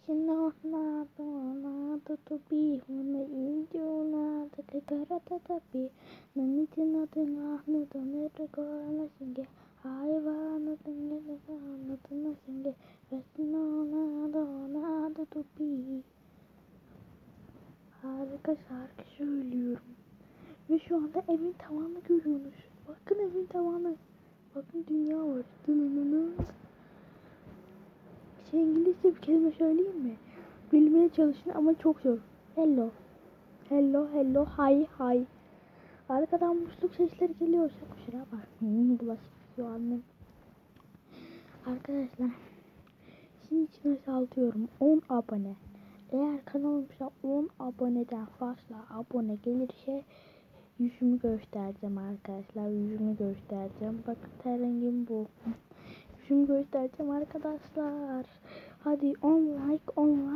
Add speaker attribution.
Speaker 1: Shinonado to be hone injunado ke karata tapi naniti no tengahnu to nere korana singe hayvanu tengene kanu to no singe Shinonado nado to be Harika şarkı söylüyorum. Ve şu anda evin tavanını görüyorsunuz. Bakın evin tavanı. Bakın dünya var. Dınınının. Şey İngilizce bir kelime söyleyeyim mi? Bilmeye çalışın ama çok zor. Hello. Hello, hello, hi, hi. Arkadan musluk sesleri geliyorsa kusura bakmayın. Bulaşık şu annem. Arkadaşlar. Şimdi içine saltıyorum. 10 abone. Eğer kanalımıza 10 aboneden fazla abone gelirse yüzümü göstereceğim arkadaşlar. Yüzümü göstereceğim. Bakın rengim bu. Yüzümü göstereceğim arkadaşlar. Hadi 10 like, 10 like, 10